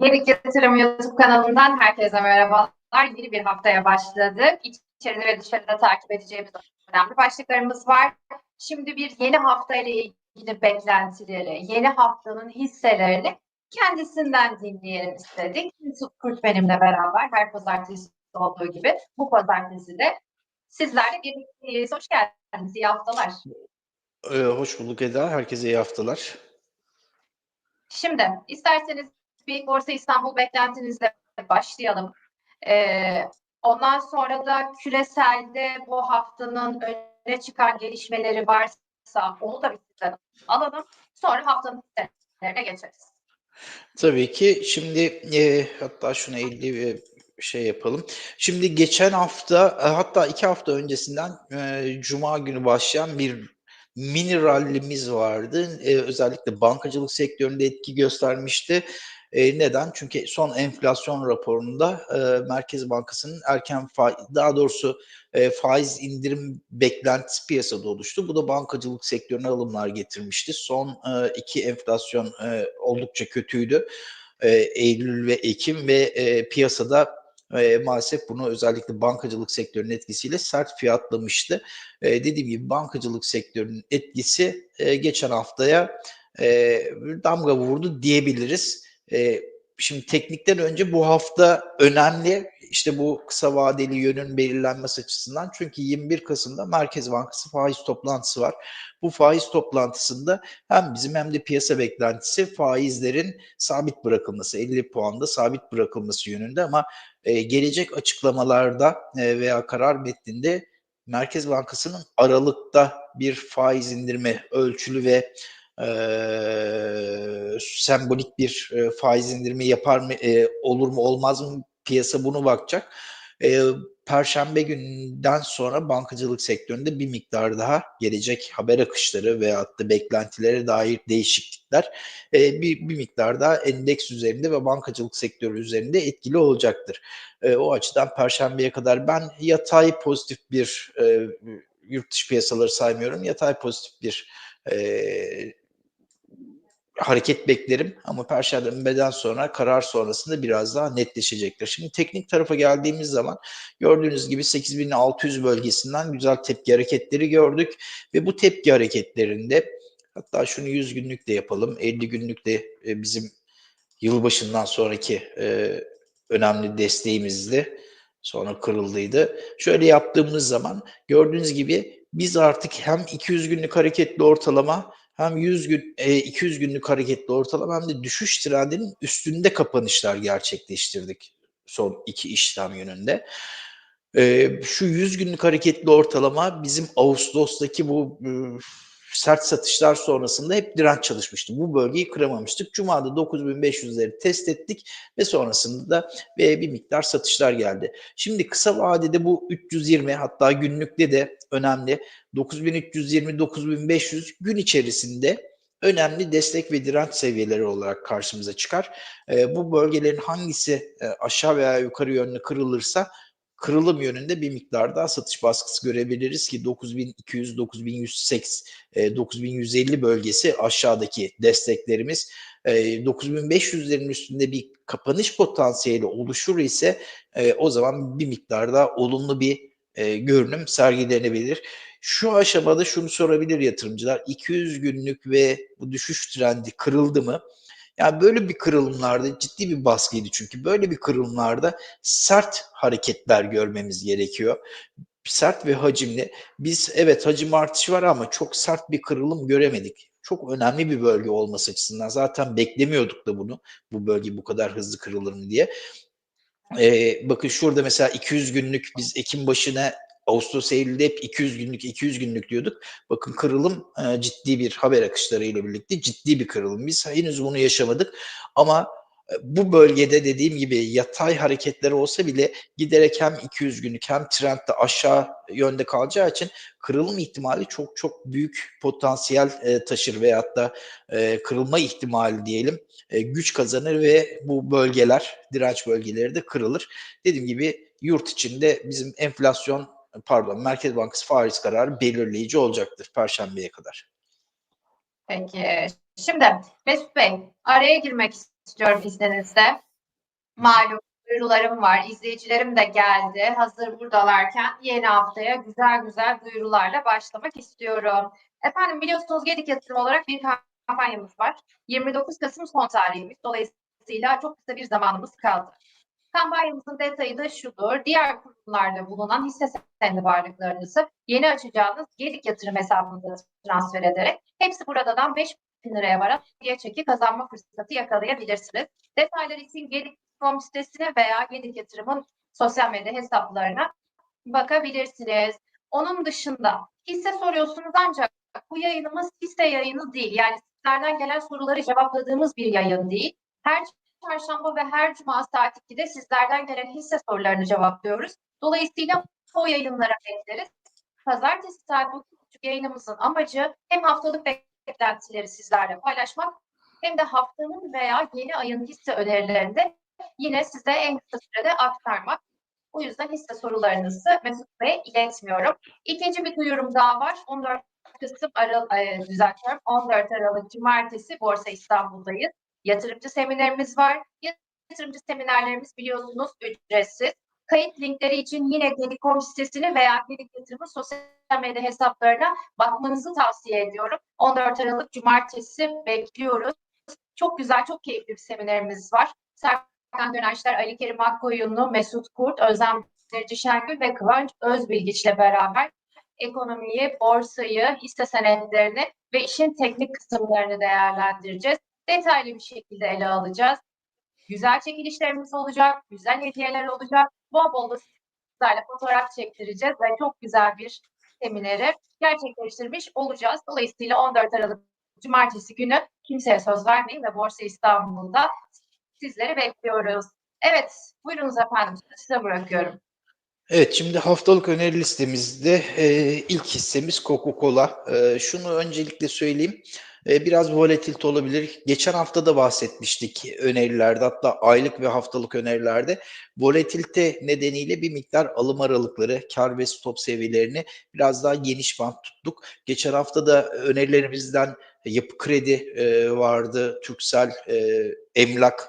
Yeni Yatırım YouTube kanalından herkese merhabalar. Yeni bir haftaya başladık. İçeride ve dışarıda takip edeceğimiz önemli başlıklarımız var. Şimdi bir yeni haftayla ilgili beklentileri, yeni haftanın hisselerini kendisinden dinleyelim istedik. Yusuf Kurt benimle beraber her pazartesi olduğu gibi bu pazartesi de sizlerle birlikteyiz. Hoş geldiniz. İyi haftalar. Ee, hoş bulduk Eda. Herkese iyi haftalar. Şimdi isterseniz bir Borsa İstanbul beklentinizle başlayalım. Ee, ondan sonra da küreselde bu haftanın öne çıkan gelişmeleri varsa onu da bir alalım. Sonra haftanın hisselerine geçeriz. Tabii ki şimdi e, hatta şunu 50 ve şey yapalım. Şimdi geçen hafta e, hatta iki hafta öncesinden e, Cuma günü başlayan bir mini rallimiz vardı. E, özellikle bankacılık sektöründe etki göstermişti. E, neden? Çünkü son enflasyon raporunda e, Merkez Bankası'nın erken faiz, daha doğrusu e, faiz indirim beklentisi piyasada oluştu. Bu da bankacılık sektörüne alımlar getirmişti. Son e, iki enflasyon e, oldukça kötüydü. E, Eylül ve Ekim ve e, piyasada e, maalesef bunu özellikle bankacılık sektörünün etkisiyle sert fiyatlamıştı. E, dediğim gibi bankacılık sektörünün etkisi e, geçen haftaya e, damga vurdu diyebiliriz. E, şimdi teknikten önce bu hafta önemli. İşte bu kısa vadeli yönün belirlenmesi açısından. Çünkü 21 Kasım'da Merkez Bankası faiz toplantısı var. Bu faiz toplantısında hem bizim hem de piyasa beklentisi faizlerin sabit bırakılması, 50 puanda sabit bırakılması yönünde ama e, gelecek açıklamalarda e, veya karar metninde Merkez Bankası'nın Aralık'ta bir faiz indirme ölçülü ve e, sembolik bir e, faiz indirimi yapar mı, e, olur mu olmaz mı piyasa bunu bakacak. E, Perşembe günden sonra bankacılık sektöründe bir miktar daha gelecek haber akışları veyahut da beklentilere dair değişiklikler e, bir, bir miktar daha endeks üzerinde ve bankacılık sektörü üzerinde etkili olacaktır. E, o açıdan Perşembeye kadar ben yatay pozitif bir e, yurt dışı piyasaları saymıyorum. Yatay pozitif bir e, hareket beklerim ama Perşembeden sonra karar sonrasında biraz daha netleşecektir. Şimdi teknik tarafa geldiğimiz zaman gördüğünüz gibi 8600 bölgesinden güzel tepki hareketleri gördük ve bu tepki hareketlerinde hatta şunu 100 günlük de yapalım 50 günlük de e, bizim yılbaşından sonraki e, önemli desteğimizdi. Sonra kırıldıydı. Şöyle yaptığımız zaman gördüğünüz gibi biz artık hem 200 günlük hareketli ortalama hem 100 gün e, 200 günlük hareketli ortalama hem de düşüş trendinin üstünde kapanışlar gerçekleştirdik son iki işlem yönünde. E, şu 100 günlük hareketli ortalama bizim Ağustos'taki bu e, sert satışlar sonrasında hep direnç çalışmıştı. Bu bölgeyi kıramamıştık. Cuma'da 9500'leri test ettik ve sonrasında da bir miktar satışlar geldi. Şimdi kısa vadede bu 320 hatta günlükte de önemli 9320-9500 gün içerisinde önemli destek ve direnç seviyeleri olarak karşımıza çıkar. Bu bölgelerin hangisi aşağı veya yukarı yönlü kırılırsa kırılım yönünde bir miktar daha satış baskısı görebiliriz ki 9200, 9108, e, 9150 bölgesi aşağıdaki desteklerimiz. E, 9500'lerin üstünde bir kapanış potansiyeli oluşur ise e, o zaman bir miktar daha olumlu bir e, görünüm sergilenebilir. Şu aşamada şunu sorabilir yatırımcılar. 200 günlük ve bu düşüş trendi kırıldı mı? Yani böyle bir kırılımlarda ciddi bir baskıydı çünkü böyle bir kırılımlarda sert hareketler görmemiz gerekiyor. Sert ve hacimli. Biz evet hacim artışı var ama çok sert bir kırılım göremedik. Çok önemli bir bölge olması açısından zaten beklemiyorduk da bunu. Bu bölge bu kadar hızlı kırılır mı diye. Ee, bakın şurada mesela 200 günlük biz Ekim başına Ağustos Eylül'de hep 200 günlük 200 günlük diyorduk. Bakın kırılım e, ciddi bir haber akışları ile birlikte ciddi bir kırılım. Biz henüz bunu yaşamadık ama e, bu bölgede dediğim gibi yatay hareketleri olsa bile giderek hem 200 günlük hem trendde aşağı yönde kalacağı için kırılım ihtimali çok çok büyük potansiyel e, taşır veyahut da kırılma ihtimali diyelim güç kazanır ve bu bölgeler direnç bölgeleri de kırılır. Dediğim gibi yurt içinde bizim enflasyon pardon Merkez Bankası faiz kararı belirleyici olacaktır Perşembeye kadar. Peki. Şimdi Mesut Bey araya girmek istiyorum izninizle. malum duyurularım var. İzleyicilerim de geldi. Hazır buradalarken yeni haftaya güzel güzel duyurularla başlamak istiyorum. Efendim biliyorsunuz Gedik Yatırım olarak bir kampanyamız var. 29 Kasım son tarihimiz. Dolayısıyla çok kısa bir zamanımız kaldı. Kampanyamızın detayı da şudur. Diğer kurumlarda bulunan hisse senedi varlıklarınızı yeni açacağınız Gedik Yatırım hesabınıza transfer ederek hepsi buradan 5 bin liraya varan hediye çeki kazanma fırsatı yakalayabilirsiniz. Detaylar için Gedik.com sitesine veya Gedik Yatırım'ın sosyal medya hesaplarına bakabilirsiniz. Onun dışında hisse soruyorsunuz ancak bu yayınımız hisse yayını değil. Yani sizlerden gelen soruları cevapladığımız bir yayın değil. Her çarşamba ve her cuma saat 2'de sizlerden gelen hisse sorularını cevaplıyoruz. Dolayısıyla o yayınlara bekleriz. Pazartesi saat 9.30 yayınımızın amacı hem haftalık beklentileri sizlerle paylaşmak hem de haftanın veya yeni ayın hisse önerilerini de yine size en kısa sürede aktarmak. O yüzden hisse sorularınızı Mesut Bey iletmiyorum. İkinci bir duyurum daha var. 14 Kasım Aralık, e, düzeltiyorum. 14 Aralık Cumartesi Borsa İstanbul'dayız. Yatırımcı seminerimiz var. Yatırımcı seminerlerimiz biliyorsunuz ücretsiz. Kayıt linkleri için yine Gedik.com sitesini veya Gedik Yatırım'ın sosyal medya hesaplarına bakmanızı tavsiye ediyorum. 14 Aralık Cumartesi bekliyoruz. Çok güzel, çok keyifli bir seminerimiz var. Serkan Döneşler, Ali Kerim Akkoyunlu, Mesut Kurt, Özlem Derici Şengül ve Kıvanç Özbilgiç'le beraber ekonomiyi, borsayı, hisse senetlerini ve işin teknik kısımlarını değerlendireceğiz. Detaylı bir şekilde ele alacağız. Güzel çekilişlerimiz olacak, güzel hediyeler olacak. Bol bol da sizlerle fotoğraf çektireceğiz ve çok güzel bir semineri gerçekleştirmiş olacağız. Dolayısıyla 14 Aralık Cumartesi günü kimseye söz vermeyin ve Borsa İstanbul'da sizleri bekliyoruz. Evet, buyurunuz efendim. Size bırakıyorum. Evet, şimdi haftalık öneri listemizde e, ilk hissemiz Coca-Cola. E, şunu öncelikle söyleyeyim. E, biraz volatilite olabilir. Geçen hafta da bahsetmiştik önerilerde hatta aylık ve haftalık önerilerde. Volatilite nedeniyle bir miktar alım aralıkları, kar ve stop seviyelerini biraz daha geniş bant tuttuk. Geçen hafta da önerilerimizden Yapı Kredi e, vardı, Türksel, e, Emlak,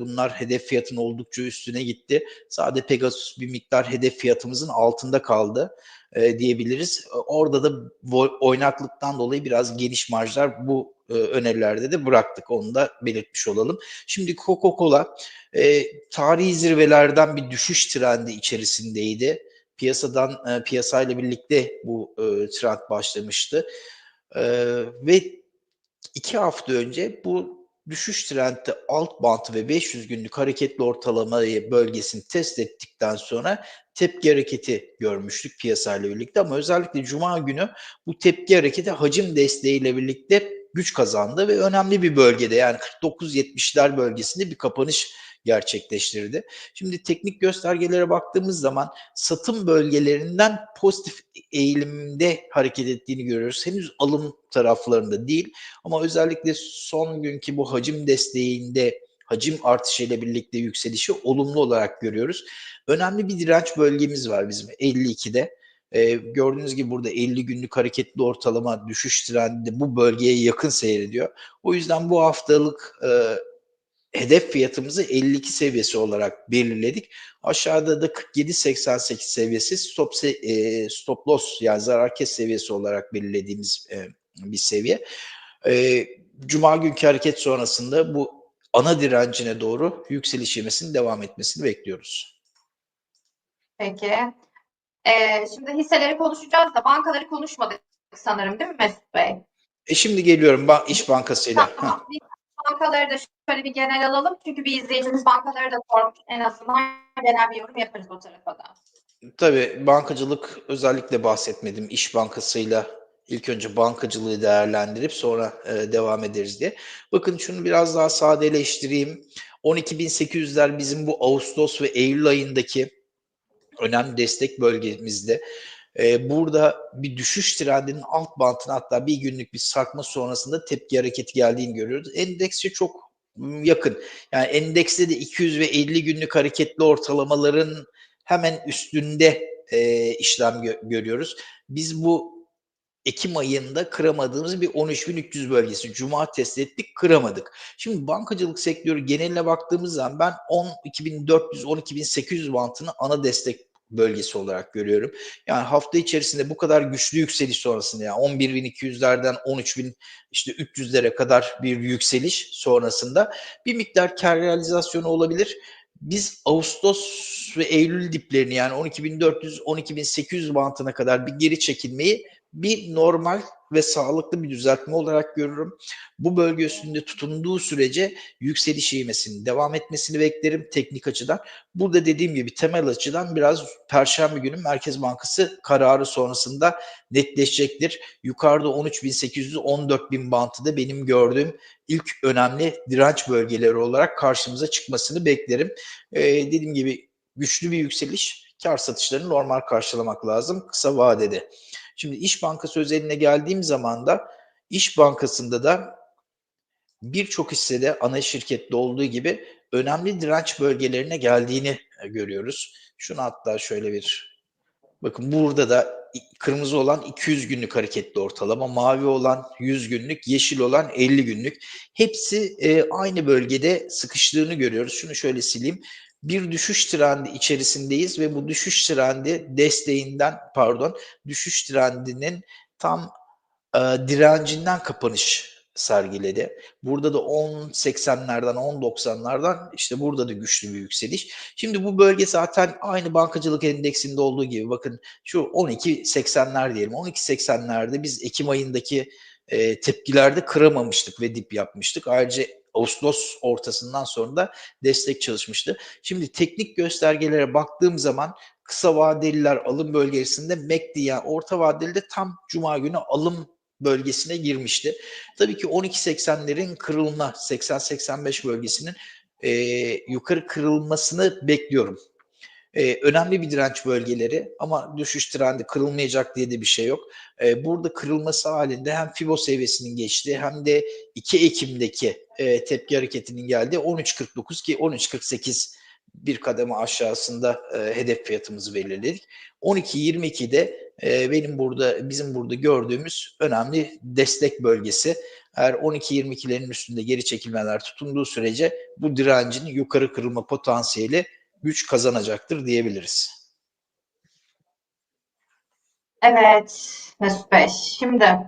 Bunlar hedef fiyatın oldukça üstüne gitti. Sadece Pegasus bir miktar hedef fiyatımızın altında kaldı diyebiliriz. Orada da oynaklıktan dolayı biraz geniş marjlar bu önerilerde de bıraktık. Onu da belirtmiş olalım. Şimdi Coca-Cola e, tarihi zirvelerden bir düşüş trendi içerisindeydi. Piyasadan e, piyasayla birlikte bu e, trend başlamıştı. E, ve iki hafta önce bu düşüş trendde alt bant ve 500 günlük hareketli ortalamayı bölgesini test ettikten sonra tepki hareketi görmüştük piyasayla birlikte ama özellikle cuma günü bu tepki hareketi hacim desteğiyle birlikte güç kazandı ve önemli bir bölgede yani 49-70'ler bölgesinde bir kapanış gerçekleştirdi. Şimdi teknik göstergelere baktığımız zaman satım bölgelerinden pozitif eğilimde hareket ettiğini görüyoruz. Henüz alım taraflarında değil ama özellikle son günkü bu hacim desteğinde hacim artışıyla birlikte yükselişi olumlu olarak görüyoruz. Önemli bir direnç bölgemiz var bizim 52'de. Ee, gördüğünüz gibi burada 50 günlük hareketli ortalama düşüş trendi bu bölgeye yakın seyrediyor. O yüzden bu haftalık e, hedef fiyatımızı 52 seviyesi olarak belirledik. Aşağıda da 47.88 seviyesi stop, e, stop loss yani zarar kes seviyesi olarak belirlediğimiz e, bir seviye. E, Cuma günkü hareket sonrasında bu ana direncine doğru yükseliş yemesinin devam etmesini bekliyoruz. Peki. Ee, şimdi hisseleri konuşacağız da bankaları konuşmadık sanırım değil mi Mesut Bey? E şimdi geliyorum ba İş Bankası'yla. Tamam. Bankaları da şöyle bir genel alalım. Çünkü bir izleyicimiz bankaları da sormuş. En azından genel bir yorum yaparız o tarafa da. Tabii bankacılık özellikle bahsetmedim. İş Bankası'yla ilk önce bankacılığı değerlendirip sonra e, devam ederiz diye. Bakın şunu biraz daha sadeleştireyim. 12.800'ler bizim bu Ağustos ve Eylül ayındaki önemli destek bölgemizde. Ee, burada bir düşüş trendinin alt bantına hatta bir günlük bir sarkma sonrasında tepki hareketi geldiğini görüyoruz. Endekse çok yakın. Yani endekste de 200 ve 50 günlük hareketli ortalamaların hemen üstünde e, işlem gö- görüyoruz. Biz bu Ekim ayında kıramadığımız bir 13.300 bölgesi. Cuma test ettik, kıramadık. Şimdi bankacılık sektörü geneline baktığımız zaman ben 12.400-12.800 bantını ana destek bölgesi olarak görüyorum. Yani hafta içerisinde bu kadar güçlü yükseliş sonrasında yani 11.200'lerden 13.000 işte 300'lere kadar bir yükseliş sonrasında bir miktar kar realizasyonu olabilir. Biz Ağustos ve Eylül diplerini yani 12.400-12.800 bantına kadar bir geri çekilmeyi bir normal ve sağlıklı bir düzeltme olarak görürüm. Bu bölge üstünde tutunduğu sürece yükseliş ivmesinin devam etmesini beklerim teknik açıdan. Burada dediğim gibi temel açıdan biraz Perşembe günü Merkez Bankası kararı sonrasında netleşecektir. Yukarıda 13.800 14.000 bantı da benim gördüğüm ilk önemli direnç bölgeleri olarak karşımıza çıkmasını beklerim. Ee, dediğim gibi güçlü bir yükseliş kar satışlarını normal karşılamak lazım kısa vadede. Şimdi İş Bankası özeline geldiğim zaman da İş Bankası'nda da birçok hissede ana şirkette olduğu gibi önemli direnç bölgelerine geldiğini e, görüyoruz. Şunu hatta şöyle bir bakın burada da kırmızı olan 200 günlük hareketli ortalama, mavi olan 100 günlük, yeşil olan 50 günlük. Hepsi e, aynı bölgede sıkıştığını görüyoruz. Şunu şöyle sileyim bir düşüş trendi içerisindeyiz ve bu düşüş trendi desteğinden pardon düşüş trendinin tam e, direncinden kapanış sergiledi. Burada da 10.80'lerden 10.90'lardan işte burada da güçlü bir yükseliş. Şimdi bu bölge zaten aynı bankacılık endeksinde olduğu gibi bakın şu 12.80'ler diyelim. 12.80'lerde biz Ekim ayındaki e, tepkilerde kıramamıştık ve dip yapmıştık. Ayrıca Ağustos ortasından sonra da destek çalışmıştı. Şimdi teknik göstergelere baktığım zaman kısa vadeliler alım bölgesinde MACD yani orta vadeli de tam cuma günü alım bölgesine girmişti. Tabii ki 12.80'lerin kırılma 80-85 bölgesinin e, yukarı kırılmasını bekliyorum. Ee, önemli bir direnç bölgeleri ama düşüş trendi kırılmayacak diye de bir şey yok. Ee, burada kırılması halinde hem Fibo seviyesinin geçtiği hem de 2 Ekim'deki e, tepki hareketinin geldiği 13.49 ki 13.48 bir kademe aşağısında e, hedef fiyatımızı belirledik. 12.22'de e, benim burada bizim burada gördüğümüz önemli destek bölgesi. Eğer 12.22'lerin üstünde geri çekilmeler tutunduğu sürece bu direncin yukarı kırılma potansiyeli güç kazanacaktır diyebiliriz. Evet Mesut Bey. Şimdi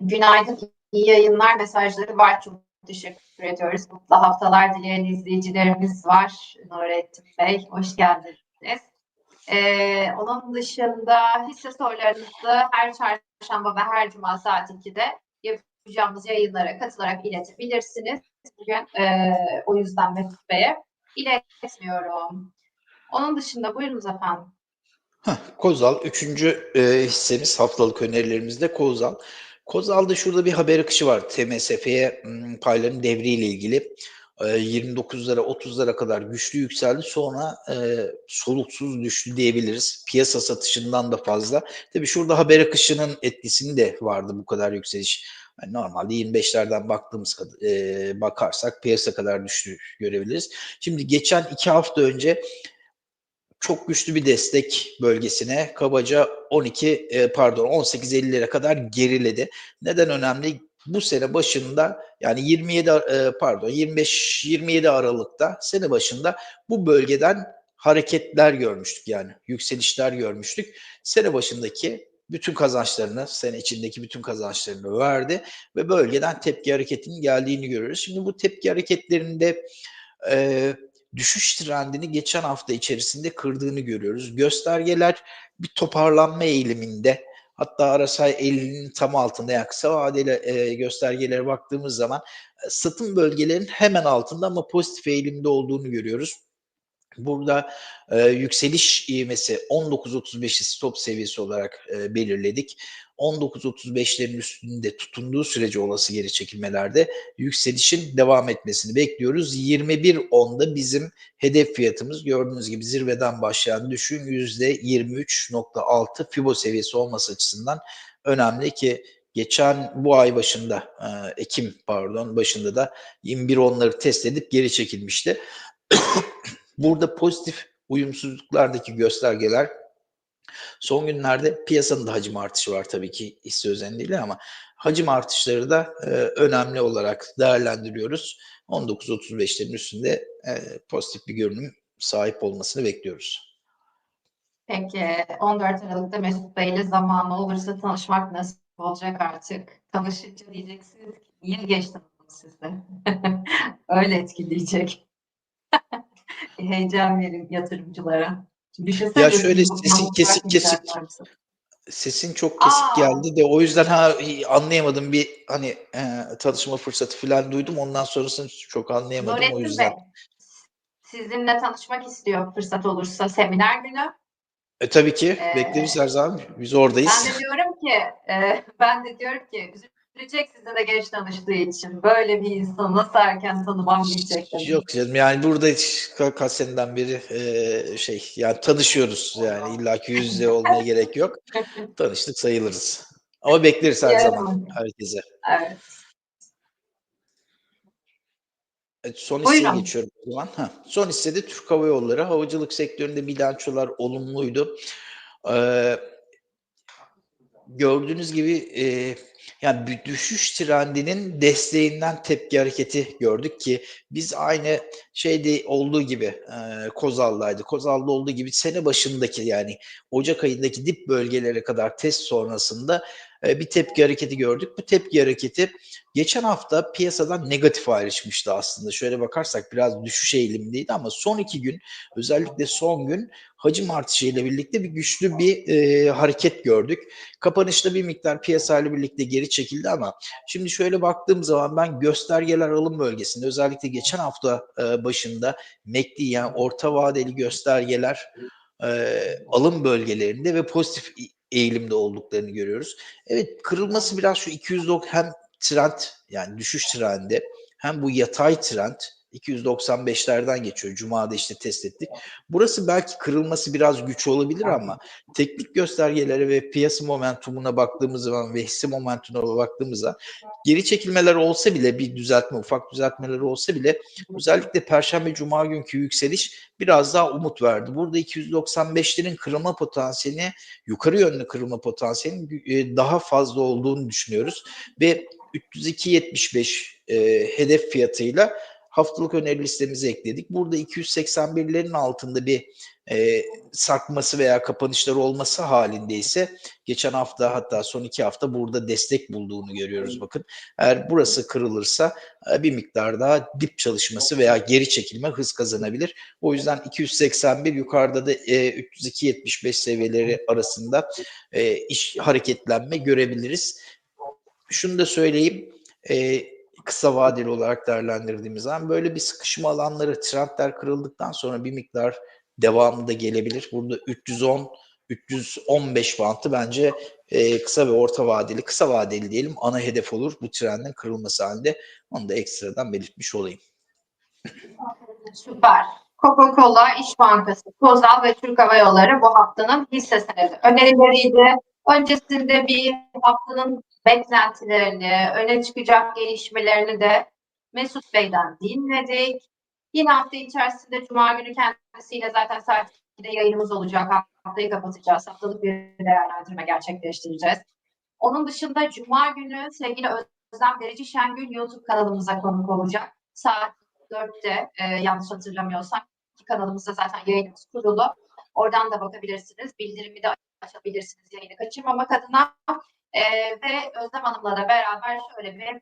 günaydın, iyi yayınlar mesajları var. Çok teşekkür ediyoruz. Mutlu haftalar dileyen izleyicilerimiz var. Nurettin Bey, hoş geldiniz. Ee, onun dışında hisse sorularınızı her çarşamba ve her cuma saat 2'de yapacağımız yayınlara katılarak iletebilirsiniz. Bugün e, o yüzden Mesut Bey'e iletmiyorum. Onun dışında buyurunuz efendim. Heh, Kozal üçüncü e, hissemiz haftalık önerilerimizde Kozal. Kozal'da şurada bir haber akışı var. TMSF'ye m, payların devriyle ilgili. E, 29'lara 30'lara kadar güçlü yükseldi. Sonra e, soluksuz düştü diyebiliriz. Piyasa satışından da fazla. Tabii şurada haber akışının etkisini de vardı bu kadar yükseliş. Yani normalde 25'lerden baktığımız e, bakarsak piyasa kadar düştü görebiliriz. Şimdi geçen iki hafta önce çok güçlü bir destek bölgesine kabaca 12 e, pardon 18.50'lere kadar geriledi. Neden önemli? Bu sene başında yani 27 e, pardon 25 27 Aralık'ta sene başında bu bölgeden hareketler görmüştük yani yükselişler görmüştük. Sene başındaki bütün kazançlarını, sene içindeki bütün kazançlarını verdi ve bölgeden tepki hareketinin geldiğini görüyoruz. Şimdi bu tepki hareketlerinde e, düşüş trendini geçen hafta içerisinde kırdığını görüyoruz. Göstergeler bir toparlanma eğiliminde. Hatta RSI 50'nin tam altında yani kısa vadeli e, göstergelere baktığımız zaman satım bölgelerinin hemen altında ama pozitif eğilimde olduğunu görüyoruz. Burada e, yükseliş ivmesi 19.35'i stop seviyesi olarak e, belirledik. 19.35'lerin üstünde tutunduğu sürece olası geri çekilmelerde yükselişin devam etmesini bekliyoruz. 21.10'da bizim hedef fiyatımız gördüğünüz gibi zirveden başlayan düşün %23.6 Fibo seviyesi olması açısından önemli ki geçen bu ay başında e, Ekim pardon başında da 21.10'ları test edip geri çekilmişti. Burada pozitif uyumsuzluklardaki göstergeler Son günlerde piyasanın da hacim artışı var tabii ki hisse özelliğiyle ama hacim artışları da e, önemli olarak değerlendiriyoruz. 19.35'lerin üstünde e, pozitif bir görünüm sahip olmasını bekliyoruz. Peki 14 Aralık'ta Mesut Bey ile zamanı olursa tanışmak nasip olacak artık. Tanışınca diyeceksiniz ki niye geç tanıdım sizi? Öyle etkileyecek. Heyecan verin yatırımcılara. Düşünsene Ya şöyle sesin kesik kesik sesin çok kesik Aa! geldi de o yüzden ha anlayamadım bir hani e, tanışma fırsatı falan duydum ondan sonrasını çok anlayamadım o Nurettin yüzden. Bey, sizinle tanışmak istiyor fırsat olursa seminer günü. E, tabii ki Ee, bekleriz her zaman biz Ben oradayız. de diyorum ki, e, ben de diyorum ki üzülecek size de geç tanıştığı için. Böyle bir insanı nasıl erken tanımam diyecek. dedim. Yok canım yani burada hiç ka- kaç seneden beri e, şey yani tanışıyoruz yani illaki yüz yüze olmaya gerek yok. Tanıştık sayılırız. Ama bekleriz her Yarın. zaman herkese. Evet. Evet, son hisseye Buyurun. geçiyorum o zaman. Ha, son hissede Türk Hava Yolları. Havacılık sektöründe bilançolar olumluydu. Ee, gördüğünüz gibi e, yani bir düşüş trendinin desteğinden tepki hareketi gördük ki biz aynı şeyde olduğu gibi e, Kozal'daydı. Kozal'da olduğu gibi sene başındaki yani Ocak ayındaki dip bölgelere kadar test sonrasında bir tepki hareketi gördük. Bu tepki hareketi geçen hafta piyasadan negatif ayrışmıştı aslında. Şöyle bakarsak biraz düşüş eğilimindeydi ama son iki gün özellikle son gün hacim artışı ile birlikte bir güçlü bir e, hareket gördük. Kapanışta bir miktar piyasayla birlikte geri çekildi ama şimdi şöyle baktığım zaman ben göstergeler alım bölgesinde özellikle geçen hafta e, başında MACD yani orta vadeli göstergeler e, alım bölgelerinde ve pozitif eğilimde olduklarını görüyoruz. Evet kırılması biraz şu 290 hem trend yani düşüş trendi hem bu yatay trend 295'lerden geçiyor. Cuma'da işte test ettik. Burası belki kırılması biraz güç olabilir ama teknik göstergelere ve piyasa momentumuna baktığımız zaman ve hisse momentumuna baktığımızda geri çekilmeler olsa bile bir düzeltme, ufak düzeltmeler olsa bile özellikle Perşembe Cuma günkü yükseliş biraz daha umut verdi. Burada 295'lerin kırılma potansiyeli, yukarı yönlü kırılma potansiyelinin e, daha fazla olduğunu düşünüyoruz ve 302.75 e, hedef fiyatıyla haftalık öneri listemize ekledik. Burada 281'lerin altında bir e, sarkması veya kapanışları olması halinde ise geçen hafta hatta son iki hafta burada destek bulduğunu görüyoruz bakın. Eğer burası kırılırsa e, bir miktar daha dip çalışması veya geri çekilme hız kazanabilir. O yüzden 281 yukarıda da e, 302.75 seviyeleri arasında e, iş hareketlenme görebiliriz. Şunu da söyleyeyim. E, kısa vadeli olarak değerlendirdiğimiz zaman böyle bir sıkışma alanları trendler kırıldıktan sonra bir miktar devamında gelebilir. Burada 310 315 bantı bence e, kısa ve orta vadeli, kısa vadeli diyelim ana hedef olur bu trendin kırılması halinde. Onu da ekstradan belirtmiş olayım. Süper. Coca-Cola, İş Bankası, Kozal ve Türk Hava Yolları bu haftanın hisse senedi önerileriydi. Öncesinde bir haftanın beklentilerini, öne çıkacak gelişmelerini de Mesut Bey'den dinledik. Yine hafta içerisinde Cuma günü kendisiyle zaten saat 2'de yayınımız olacak. Haftayı kapatacağız. Haftalık bir değerlendirme gerçekleştireceğiz. Onun dışında Cuma günü sevgili Özlem Derici Şengül YouTube kanalımıza konuk olacak. Saat 4'te e, yanlış hatırlamıyorsam ki kanalımızda zaten yayınımız kurulu. Oradan da bakabilirsiniz. Bildirimi de açabilirsiniz yayını kaçırmamak adına. E, ve Özlem Hanım'la da beraber şöyle bir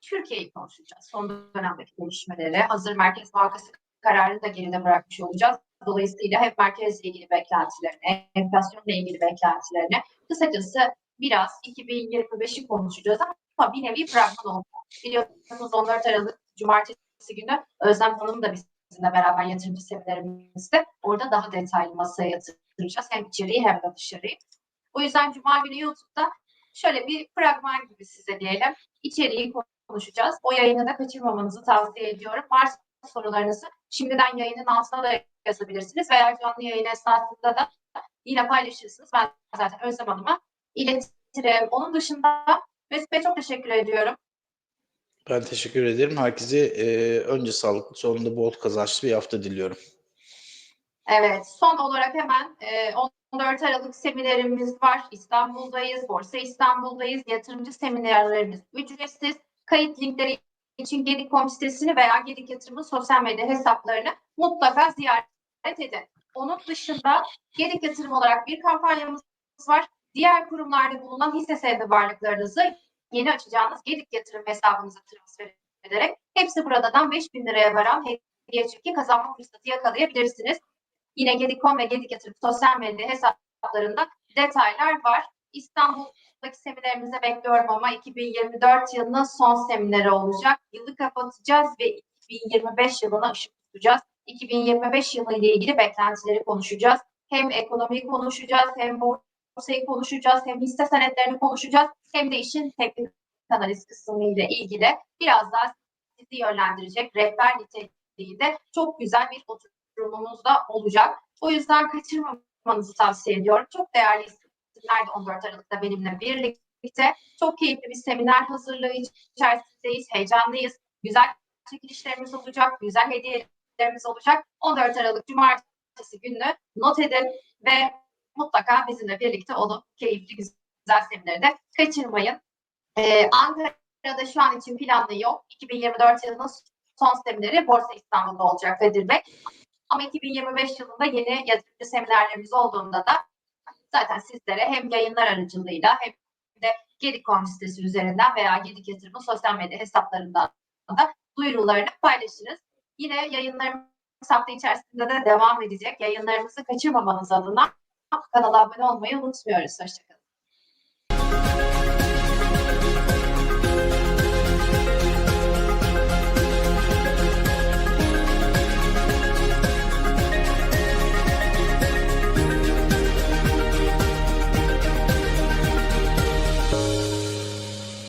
Türkiye'yi konuşacağız. Son dönemdeki gelişmeleri. Hazır Merkez Bankası kararını da geride bırakmış olacağız. Dolayısıyla hep merkezle ilgili beklentilerini, enflasyonla ilgili beklentilerini, kısacası biraz 2025'i konuşacağız ama bir nevi fragman oldu. Biliyorsunuz 14 Aralık Cumartesi günü Özlem Hanım da bizimle beraber yatırımcı seminerimizde orada daha detaylı masaya yatıracağız. Hem içeriği hem de dışarıyı. O yüzden Cuma günü YouTube'da şöyle bir fragman gibi size diyelim. içeriği konuşacağız. O yayını da kaçırmamanızı tavsiye ediyorum. Varsa sorularınızı şimdiden yayının altına da yazabilirsiniz veya canlı yayın esnasında da yine paylaşırsınız. Ben zaten Özlem Hanım'a iletirim. Onun dışında Mesut çok teşekkür ediyorum. Ben teşekkür ederim. Herkese e, önce sağlıklı, sonunda bol kazançlı bir hafta diliyorum. Evet, son olarak hemen e, 14 Aralık seminerimiz var. İstanbul'dayız, Borsa İstanbul'dayız. Yatırımcı seminerlerimiz ücretsiz. Kayıt linkleri için Gedik.com sitesini veya Gedik Yatırım'ın sosyal medya hesaplarını mutlaka ziyaret edin. Onun dışında Gedik Yatırım olarak bir kampanyamız var. Diğer kurumlarda bulunan hisse senedi varlıklarınızı yeni açacağınız Gedik Yatırım hesabınıza transfer ederek hepsi buradan 5000 liraya varan hediye çeki kazanma fırsatı yakalayabilirsiniz. Yine Gedik.com ve Gedik Yatırım sosyal medya hesaplarında detaylar var. İstanbul'daki seminerimize bekliyorum ama 2024 yılının son semineri olacak. Yılı kapatacağız ve 2025 yılına ışık tutacağız. 2025 yılı ile ilgili beklentileri konuşacağız. Hem ekonomiyi konuşacağız, hem borsayı konuşacağız, hem hisse senetlerini konuşacağız, hem de işin teknik analiz kısmı ile ilgili biraz daha sizi yönlendirecek rehber niteliğinde çok güzel bir oturumumuz da olacak. O yüzden kaçırmamanızı tavsiye ediyorum. Çok değerli isimler de 14 Aralık'ta benimle birlikte. Çok keyifli bir seminer hazırlığı içerisindeyiz. Heyecanlıyız. Güzel çekilişlerimiz olacak. Güzel hediyelerimiz olacak. 14 Aralık Cumartesi günü not edin ve mutlaka bizimle birlikte olun. Keyifli güzel semineri de kaçırmayın. Ee, Ankara'da şu an için planlı yok. 2024 yılının son semineri Borsa İstanbul'da olacak Kadir Bey. Ama 2025 yılında yeni yatırımcı seminerlerimiz olduğunda da zaten sizlere hem yayınlar aracılığıyla hem de Gedik.com sitesi üzerinden veya Gedik Yatırım'ın sosyal medya hesaplarından da duyurularını paylaşırız. Yine yayınlarımız hafta içerisinde de devam edecek. Yayınlarımızı kaçırmamanız adına kanala abone olmayı unutmuyoruz. Hoşçakalın.